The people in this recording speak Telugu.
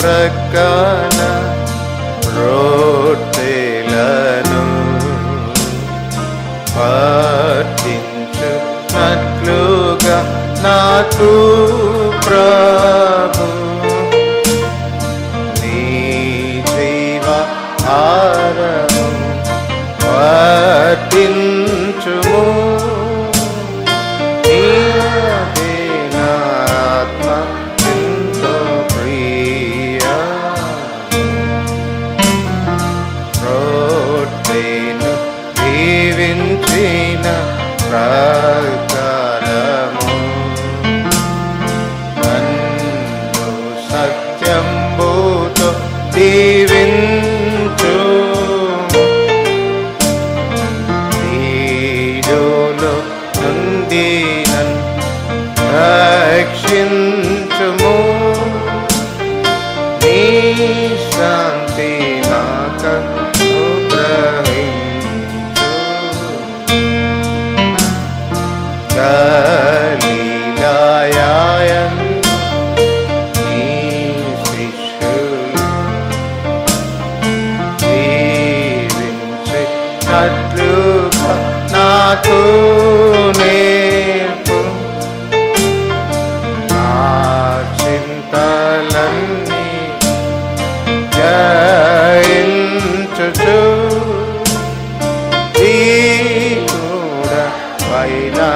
ప్రకాన రోటెలను పాటించునట్లుగా నాకు ప్రభు. నీ జీవ ఆరము పాటించుము. దీవించిన ప్రకారము. నన్ను సత్యంబుతో దీవించు. దీనులు నుండి నన్ను రక్షించుము. నీ శాంతి ఉన్నట్లుగా నాతోనే నా చింతలన్నీ జయించుచు. ఈ కూడా పైనా